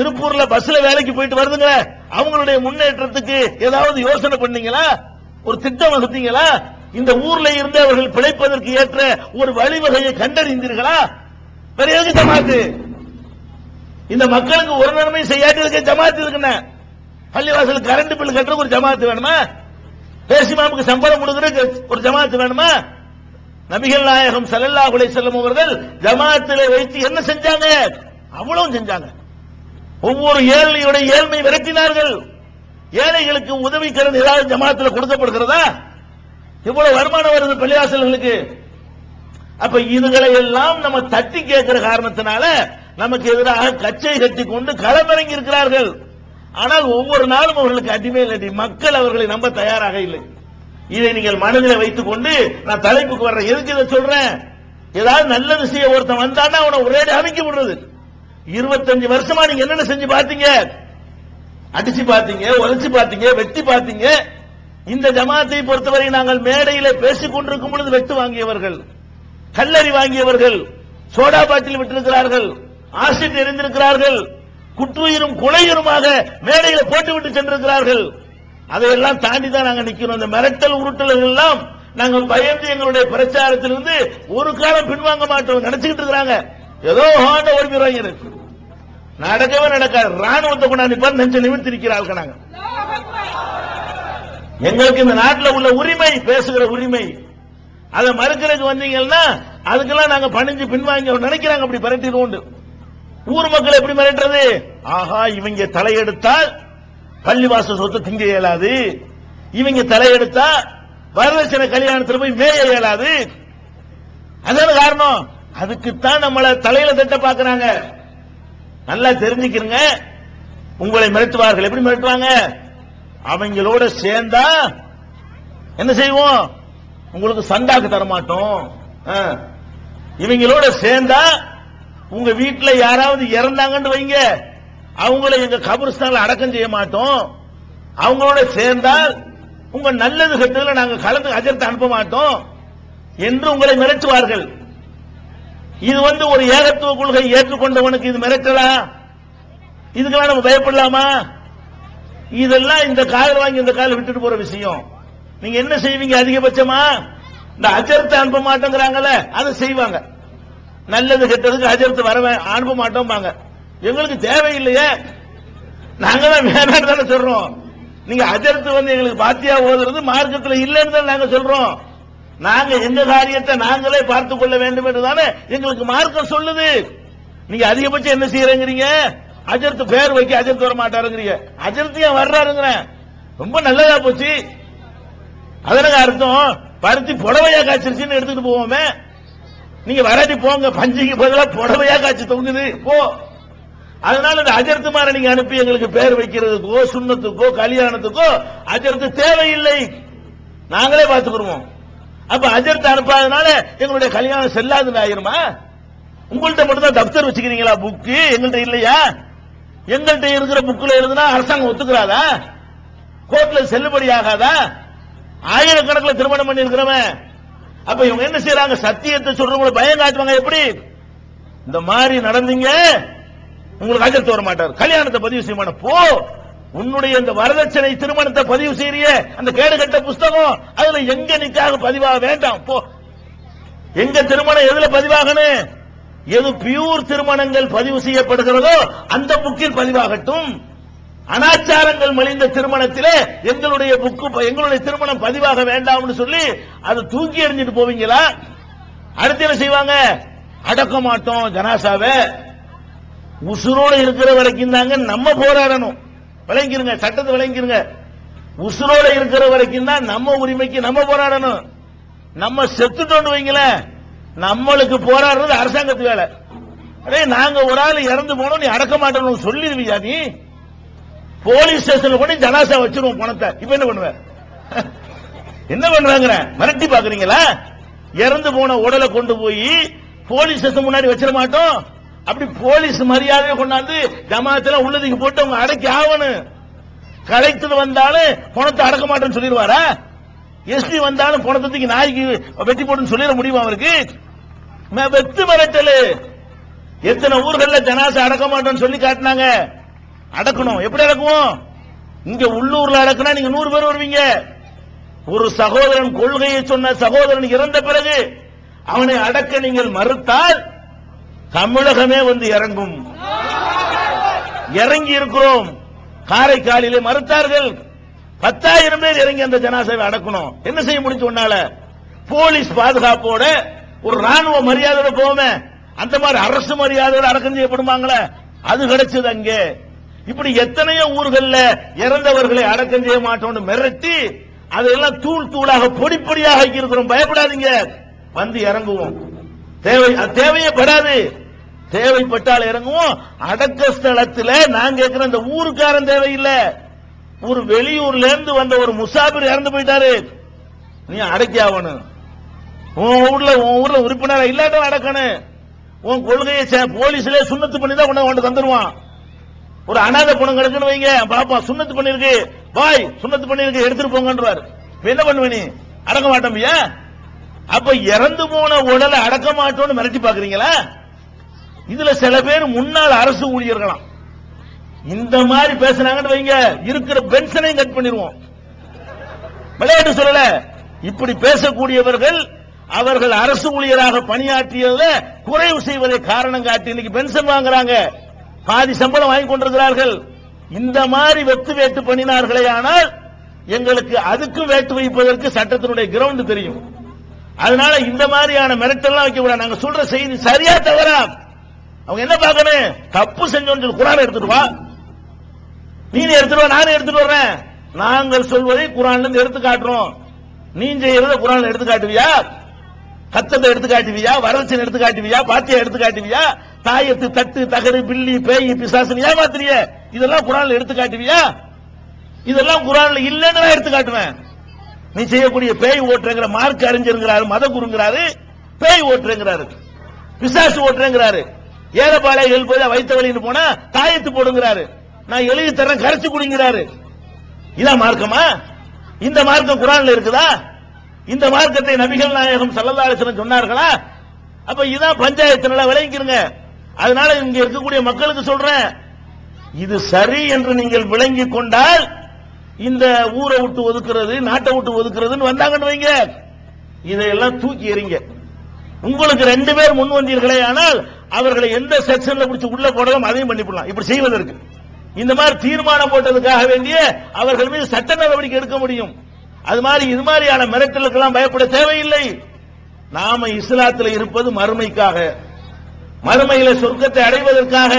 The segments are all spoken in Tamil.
திருப்பூர்ல பஸ்ல வேலைக்கு போயிட்டு வருதுங்க அவங்களுடைய முன்னேற்றத்துக்கு ஏதாவது யோசனை பண்ணீங்களா? ஒரு திட்டம் வகுத்தீங்களா? இந்த ஊர்ல இருந்து அவர்கள் பிழைப்பதற்கு ஏற்ற ஒரு வழிவகையை கண்டறிந்தீர்களா? வேற எதுக்கு ஜமாத்து? இந்த மக்களுக்கு ஒரு நன்மை செய்யாட்டி இருக்க ஜமாத்து இருக்குன்னு பள்ளிவாசல் கரண்ட் பில் கட்டுறதுக்கு ஒரு ஜமாத்து வேணுமா? பேசிமாமுக்கு சம்பளம் கொடுக்கறதுக்கு ஒரு ஜமாத்து வேணுமா? நபிகள் நாயகம் ஸல்லல்லாஹு குலை செல்லும் அவர்கள் ஜமாத்துல வைத்து என்ன செஞ்சாங்க? அவ்வளவு செஞ்சாங்க. ஒவ்வொரு ஏழையுடைய ஏழ்மை விரட்டினார்கள். ஏழைகளுக்கு உதவிக்கடன் ஏதாவது ஜமாத்துல கொடுக்கப்படுகிறதா? இவ்வளவு வருமானம் வருது பள்ளியாசல்களுக்கு அப்ப இதுகளை எல்லாம் நம்ம தட்டி கேட்கிற காரணத்தினால நமக்கு எதிராக கச்சை கட்டி கொண்டு களமிறங்கி இருக்கிறார்கள். ஆனால் ஒவ்வொரு நாளும் அவர்களுக்கு அடிமை இல்லை மக்கள் அவர்களை நம்ப தயாராக இல்லை. இதை நீங்கள் மனதில் வைத்துக் கொண்டு நான் தலைப்புக்கு வர்றேன். எதுக்கு இதை சொல்றேன்? ஏதாவது நல்லது செய்ய ஒருத்தன் வந்தான்னா அவனை ஒரே அமைக்க விடுறது. இருபத்தஞ்சு வருஷமா நீங்க என்னென்ன செஞ்சு பாத்தீங்க அடிச்சு பாத்தீங்க உழைச்சு பாத்தீங்க வெட்டி பாத்தீங்க இந்த ஜமாத்தை பொறுத்தவரை நாங்கள் மேடையில பேசிக் கொண்டிருக்கும் பொழுது வெட்டு வாங்கியவர்கள் கல்லறி வாங்கியவர்கள் சோடா பாட்டில் விட்டிருக்கிறார்கள் ஆசிட் எரிந்திருக்கிறார்கள் குற்றுயிரும் குலையுருமாக மேடையில போட்டுவிட்டு சென்றிருக்கிறார்கள். அதையெல்லாம் தாண்டி தான் நாங்க நிக்கிறோம் இந்த மிரட்டல் உருட்டல்கள் எல்லாம் நாங்கள் பயந்து எங்களுடைய பிரச்சாரத்திலிருந்து ஒரு காலம் பின்வாங்க மாட்டோம் நினைச்சுக்கிட்டு இருக்கிறாங்க. ஏதோ ஹாண்ட ஓடி போயிருவாங்க நடக்கவே நடக்காது. ராணுவத்தை கொண்டாந்து பார் நெஞ்ச நிமிர்த்தி நாங்கள் எங்களுக்கு இந்த நாட்டில் உள்ள உரிமை பேசுகிற உரிமை. அதை மறுக்கிறதுக்கு வந்தீங்கன்னா அதுக்கெல்லாம் நாங்க பணிஞ்சு பின்வாங்க நினைக்கிறாங்க அப்படி மிரட்டிடுவோம் ஊர் மக்கள் எப்படி மிரட்டுறது? ஆஹா இவங்க தலையெடுத்தால் பள்ளிவாசல் சொத்து திங்க இயலாது. இவங்க தலையெடுத்தா வரதட்சணை கல்யாணத்தில் போய் மேய இயலாது. அதான காரணம்? அதுக்குத்தான் நம்மள தலையில தட்ட பாக்குறாங்க நல்லா தெரிஞ்சுக்கிறங்க. உங்களை மிரட்டுவார்கள். எப்படி மிரட்டுவாங்க அவங்களோட சேர்ந்தா என்ன செய்வோம்? உங்களுக்கு சண்டாக்கு தர மாட்டோம். ஆ. இவங்களோட சேர்ந்தா உங்க வீட்டுல யாராவது இறந்தாங்கன்னு வைங்க. அவங்கள எங்க கபரிஸ்தான்ல அடக்கம் செய்ய மாட்டோம். அவங்களோட சேர்ந்தால் உங்க நல்லது கெட்டதுல நாங்க கலந்து அஜர்த்து அனுப்ப மாட்டோம். என்று உங்களை மிரட்டுவார்கள். இது வந்து ஒரு ஏகத்துவ கொள்கை ஏற்றுக்கொண்டவனுக்கு இது மிரட்டலா? இதுக்கெல்லாம் நம்ம பயப்படலாமா? இதெல்லாம் இந்த காதல் வாங்கி இந்த கால் விட்டுட்டு போற விஷயம். நீங்க என்ன செய்வீங்க அதிகபட்சமா? இந்த அஜர்த்தை அனுப்ப மாட்டேங்கிறாங்கல்ல அதை செய்வாங்க. நல்லது கெட்டதுக்கு அஜர்த்து வர வே- அனுப்ப மாட்டோம்பாங்க. எங்களுக்கு தேவையில்லையே. நாங்க தான் வேணாம்னு தானே சொல்றோம். நீங்க அஜர்த்து வந்து எங்களுக்கு பாத்தியா ஓதுறது மார்க்கத்தில் இல்லைன்னு தான் நாங்க சொல்றோம். நாங்க எங்க காரியத்தை நாங்களே பார்த்துக் கொள்ள வேண்டும் என்று தானே எங்களுக்கு மார்க்கம் சொல்லுது. நீங்க அதிகபட்சம் என்ன செய்யறீங்க அஜர்த்து பேர் வைக்க அஜர்த்து வர மாட்டாருங்கிறீங்க அஜர்த்து ஏன் வர்றாருங்கிறேன் ரொம்ப நல்லதா போச்சு. அதனங்க அர்த்தம் பருத்தி புடவையா காய்ச்சிருச்சுன்னு எடுத்துட்டு போவோமே. நீங்க வராட்டி போங்க பஞ்சுக்கு பதிலாக புடவையா காய்ச்சி தொங்குது. போ. அதனால இந்த அஜர்த்து மாற நீங்க அனுப்பி எங்களுக்கு பேர் வைக்கிறதுக்கோ சுண்ணத்துக்கோ கல்யாணத்துக்கோ அஜர்த்து தேவையில்லை. நாங்களே பார்த்துக்கிடுவோம் அப்ப அஜர்த்து அனுப்பாதனால எங்களுடைய கல்யாணம் செல்லாதுன்னு ஆயிருமா? உங்கள்கிட்ட மட்டும் தான் தப்தர் வச்சுக்கிறீங்களா புக்கு எங்கள்கிட்ட இல்லையா? எங்கள்கிட்ட இருக்கிற புக்கில் எழுதுனா அரசாங்கம் ஒத்துக்கிறாதா? கோர்ட்ல செல்லுபடி ஆகாதா? ஆயிரக்கணக்கில் திருமணம் பண்ணி இருக்கிறவன் அப்ப இவங்க என்ன செய்யறாங்க? சத்தியத்தை சொல்றவங்களை பயம் காட்டுவாங்க. எப்படி? இந்த மாதிரி நடந்தீங்க உங்களுக்கு அஜர்த்து வர மாட்டார் கல்யாணத்தை பதிவு செய்ய போ! உன்னுடைய இந்த வரதட்சணை திருமணத்தை பதிவு செய்யறியே அந்த கேடுகட்ட புஸ்தகம் அதுல எங்க நிக்காக பதிவாக வேண்டாம் போ. எங்க திருமணம் எதுல பதிவாகணும்? எது பியூர் திருமணங்கள் பதிவு செய்யப்படுகிறதோ அந்த புக்கில் பதிவாகட்டும். அனாச்சாரங்கள் மலிந்த திருமணத்திலே எங்களுடைய புக்கு எங்களுடைய திருமணம் பதிவாக வேண்டாம்னு சொல்லி அதை தூக்கி எறிஞ்சிட்டு போவீங்களா? அடுத்து என்ன செய்வாங்க? அடக்க மாட்டோம் ஜனாசாவை. உசுரோடு இருக்கிற வரைக்கும் தாங்க நம்ம போராடணும். விளங்கிருங்க சட்டத்தை விளங்கிருங்க. உசுரோட இருக்கிற வரைக்கும் தான் நம்ம உரிமைக்கு நம்ம போராடணும். நம்ம செத்துட்டோன்னு வைங்களேன் நம்மளுக்கு போராடுறது அரசாங்கத்து வேலை. அடே நாங்க ஒரு ஆள் இறந்து போனோம் நீ அடக்க மாட்டோம் சொல்லிடுவியா நீ? போலீஸ் ஸ்டேஷன்ல கூட ஜனாசா வச்சிருவோம் பணத்தை. இப்ப என்ன பண்ணுவ? என்ன பண்றாங்க மிரட்டி பாக்குறீங்களா? இறந்து போன உடலை கொண்டு போய் போலீஸ் ஸ்டேஷன் முன்னாடி வச்சிட மாட்டோம். அப்படி போலீஸ் மரியாதையை கொண்டாந்து ஜமாத்துல உள்ளதுக்கு போட்டு அவங்க அடக்கி ஆகணும். கலைத்துட்டு வந்தாலும் பணத்தை அடக்க மாட்டேன்னு சொல்லிடுவாரா? எஸ்பி வந்தாலும் பணத்தை தூக்கி நாய்க்கு வெட்டி போட்டுன்னு சொல்லிட முடியுமா அவருக்கு? வெத்து மிரட்டலு. எத்தனை ஊர்கள்ல ஜனாசை அடக்க மாட்டோம்னு சொல்லி காட்டினாங்க. அடக்கணும். எப்படி அடக்குவோம்? இங்க உள்ளூர்ல அடக்குனா நீங்க நூறு பேர் வருவீங்க. ஒரு சகோதரன் கொள்கையை சொன்ன சகோதரன் இறந்த பிறகு அவனை அடக்க நீங்கள் மறுத்தால் தமிழகமே வந்து இறங்கும். இறங்கி இருக்கிறோம். காரைக்காலிலே மறுத்தார்கள். பத்தாயிரம் பேர் இறங்கி அந்த ஜனாசாவை அடக்கணும். என்ன செய்ய முடிஞ்சு உன்னால போலீஸ் பாதுகாப்போட ஒரு ராணுவ மரியாதையோட போவோமே. அந்த மாதிரி அரசு மரியாதையோட அடக்கம் செய்யப்படுமாங்களே? அது கிடைச்சது அங்கே. இப்படி எத்தனையோ ஊர்கள்ல இறந்தவர்களை அடக்கம் செய்ய மாட்டோம்னு மிரட்டி அதையெல்லாம் தூள் தூளாக பொடி பொடியாக இருக்கிறோம். பயப்படாதீங்க. வந்து இறங்குவோம். தேவை அது தேவையே படாது தேவைப்பட்டால் இறங்குவோம். அடக்க ஸ்தலத்தில் நான் கேட்கிற இந்த ஊருக்காரன் தேவையில்லை. ஒரு வெளியூர்ல இருந்து வந்த ஒரு முசாபிர் இறந்து போயிட்டாரு. நீ அடக்கி ஆகணும். உன் ஊர்ல உன் ஊர்ல உறுப்பினர் இல்லாட்டும் அடக்கணும் உன் கொள்கையை சே- போலீஸ்ல சுண்ணத்து பண்ணி தான் கொண்டு கொண்டு தந்துருவான். ஒரு அனாதை பணம் கிடக்குன்னு வைங்க. பாப்பா சுண்ணத்து பண்ணிருக்கு. பாய் சுண்ணத்து பண்ணிருக்கு. எடுத்துட்டு போங்கன்றாரு என்ன பண்ணுவ நீ? அடக்க மாட்டோம்யா அப்ப இறந்து போன உடலை அடக்க மாட்டோம்னு மிரட்டி பாக்குறீங்களா இதுல சில பேர் முன்னாள் அரசு ஊழியர்களாம். இந்த மாதிரி பேசுனாங்கன்னு வைங்க இருக்கிற பென்ஷனையும் கட் பண்ணிடுவோம். விளையாட்டு சொல்லல. இப்படி பேசக்கூடியவர்கள் அவர்கள் அரசு ஊழியராக பணியாற்றியதுல குறைவு செய்வதை காரணம் காட்டி இன்னைக்கு பென்ஷன் வாங்குறாங்க. பாதி சம்பளம் வாங்கி கொண்டிருக்கிறார்கள். இந்த மாதிரி வெத்து வேட்டு பண்ணினார்களே ஆனால் எங்களுக்கு அதுக்கு வேட்டு வைப்பதற்கு சட்டத்தினுடைய கிரவுண்ட் தெரியும். அதனால இந்த மாதிரியான மிரட்டல்லாம் வைக்க கூடாது. நாங்க சொல்ற செய்தி சரியா தவறா? அவங்க என்ன பார்க்கணும்? தப்பு செஞ்சோன்னு சொல்லி குரான் எடுத்துட்டு வா. நீ எடுத்துட்டு வா நானும் எடுத்துட்டு வர்றேன். நாங்கள் சொல்வதை குரான்ல இருந்து எடுத்து காட்டுறோம். நீ செய்யறத குரான் எடுத்து காட்டுவியா? கத்தத்தை எடுத்து காட்டுவியா? வரதட்சணை எடுத்து காட்டுவியா? பாத்தியா எடுத்து காட்டுவியா? தாயத்து தட்டு தகரு பில்லி பேய் பிசாசு ஏமாத்திரிய இதெல்லாம் குரான்ல எடுத்து காட்டுவியா? இதெல்லாம் குரான்ல இல்லைன்னு நான் எடுத்து காட்டுவேன். நீ செய்யக்கூடிய பேய் ஓட்டுறங்கிற மார்க் அறிஞருங்கிறாரு மத குருங்கிறாரு பேய் ஓட்டுறங்கிறாரு. பிசாசு ஓட்டுறங்கிறாரு. ஏறபாளைய எழுப்பத வைத்த வழின்னு போனா தாயத்து போடுங்கிறாரு. நான் எழுதி தரேன் கரைச்சு குடிங்கிறாரு. இதான் மார்க்கமா? இந்த மார்க்கம் குரான்ல இருக்குதா? இந்த மார்க்கத்தை நபிகள் நாயகம் ஸல்லல்லாஹு சொன்னார்களா? அப்ப இதான் பஞ்சாயத்து நல்லா விளங்கிக்கிறங்க அதனால இங்க இருக்கக்கூடிய மக்களுக்கு சொல்றேன். இது சரி என்று நீங்கள் விளங்கிக் கொண்டால் இந்த ஊரை விட்டு ஒதுக்குறது நாட்டை விட்டு ஒதுக்குறதுன்னு வந்தாங்கன்னு வைங்க. இதையெல்லாம் தூக்கி எறிங்க. உங்களுக்கு ரெண்டு பேர் முன் வந்தீர்களே ஆனால் அவர்களை எந்த செக்ஷன்ல பிடிச்சு உள்ள போடலாம் அதையும் பண்ணிவிடலாம். இப்படி செய்வதற்கு இந்த மாதிரி தீர்மானம் போட்டதுக்காக வேண்டிய அவர்கள் மீது சட்ட நடவடிக்கை எடுக்க முடியும். அது மாதிரி இது மாதிரியான மிரட்டலுக்கெல்லாம் பயப்பட தேவையில்லை. நாம இஸ்லாத்தில் இருப்பது மறுமைக்காக. மறுமையில சொர்க்கத்தை அடைவதற்காக.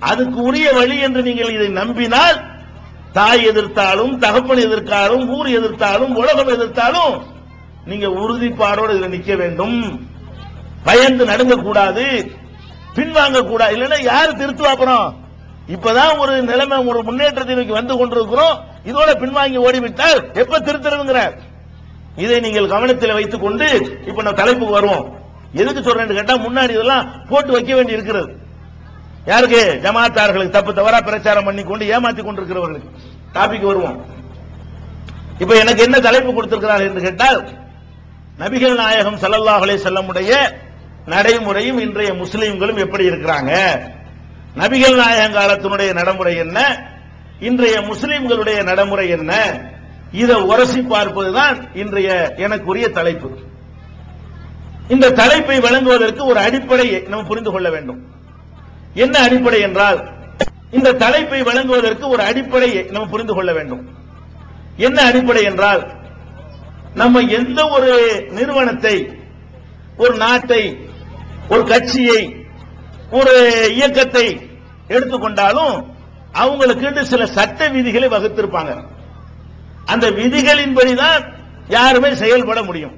அதுக்கு உரிய வழி என்று நீங்கள் இதை நம்பினால் தாய் எதிர்த்தாலும் தகப்பன் எதிர்த்தாலும் ஊர் எதிர்த்தாலும் உலகம் எதிர்த்தாலும் நீங்க உறுதிப்பாடோடு இதுல நிக்க வேண்டும். பயந்து நடுங்க கூடாது பின்வாங்க கூடாது இல்லைன்னா யாரு திருத்துவா அப்புறம் இப்பதான் ஒரு நிலைமை ஒரு முன்னேற்றத்தை நோக்கி வந்து கொண்டிருக்கிறோம். இதோட பின்வாங்கி ஓடிவிட்டால் எப்ப திருத்துறதுங்கிற இதை நீங்கள் கவனத்தில் வைத்துக் கொண்டு இப்ப நான் தலைப்புக்கு வருவோம். எதுக்கு சொல்றேன்னு கேட்டா முன்னாடி இதெல்லாம் போட்டு வைக்க வேண்டி இருக்கிறது யாருக்கு? ஜமாத்தார்களுக்கு தப்பு தவறா பிரச்சாரம் பண்ணி கொண்டு ஏமாத்தி கொண்டிருக்கிறவர்களுக்கு. டாபிக் வருவோம். இப்ப எனக்கு என்ன தலைப்பு கொடுத்திருக்கிறார் என்று கேட்டால் நபிகள் நாயகம் சல்லல்லாஹ் அலே செல்லமுடைய நடைமுறையும் இன்றைய முஸ்லீம்களும் எப்படி இருக்கிறாங்க? நபிகள் நாயகம் காலத்தினுடைய நடைமுறை என்ன? இன்றைய முஸ்லீம்களுடைய நடைமுறை என்ன? இதை உரசி பார்ப்பதுதான் இன்றைய எனக்குரிய தலைப்பு. இந்த தலைப்பை வழங்குவதற்கு ஒரு அடிப்படையை நம்ம புரிந்து கொள்ள வேண்டும். என்ன அடிப்படை என்றால் இந்த தலைப்பை வழங்குவதற்கு ஒரு அடிப்படையை நம்ம புரிந்து கொள்ள வேண்டும். என்ன அடிப்படை என்றால் நம்ம எந்த ஒரு நிறுவனத்தை ஒரு நாட்டை ஒரு கட்சியை ஒரு இயக்கத்தை எடுத்துக்கொண்டாலும் அவங்களுக்கு சில சட்ட விதிகளை வகுத்திருப்பாங்க. அந்த விதிகளின்படிதான் யாருமே செயல்பட முடியும்.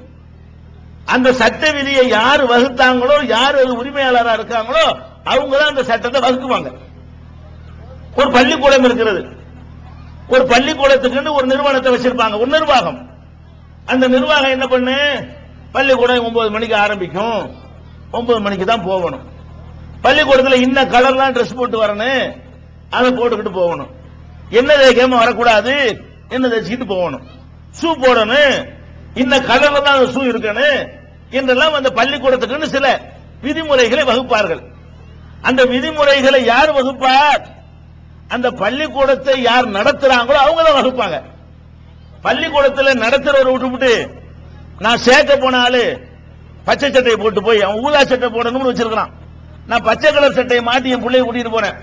அந்த சட்ட விதியை யார் வகுத்தாங்களோ யார் அது உரிமையாளராக இருக்காங்களோ அவங்க தான் அந்த சட்டத்தை வகுக்குவாங்க. ஒரு பள்ளிக்கூடம் இருக்கிறது. ஒரு பள்ளிக்கூடத்துக்குன்னு ஒரு நிறுவனத்தை வச்சிருப்பாங்க. ஒரு நிர்வாகம். அந்த நிர்வாகம் என்ன பண்ணு? பள்ளிக்கூடம் ஒன்பது மணிக்கு ஆரம்பிக்கும். ஒன்பது மணிக்கு தான் போகணும். பள்ளிக்கூடத்தில் இன்ன கலர்லாம் ட்ரெஸ் போட்டு வரணும். அதை போட்டுக்கிட்டு போகணும். என்ன தேய்க்காம வரக்கூடாது? என்ன தேய்ச்சிக்கிட்டு போகணும். ஷூ போடணும். இன்ன கலர்ல தான் அந்த ஷூ இருக்கணும். என்றெல்லாம் அந்த பள்ளிக்கூடத்துக்குன்னு சில விதிமுறைகளை வகுப்பார்கள். அந்த விதிமுறைகளை யார் வகுப்பார்? அந்த பள்ளிக்கூடத்தை யார் நடத்துறாங்களோ அவங்க தான் வகுப்பாங்க. பள்ளிக்கூடத்தில் நடத்துறவரை விட்டுவிட்டு நான் சேர்க்க போன ஆளு பச்சை சட்டையை போட்டு போய் அவன் ஊதா சட்டை போடணும்னு வச்சிருக்கான் நான் பச்சை கலர் சட்டையை மாட்டி என் பிள்ளைய கூட்டிட்டு போனேன்.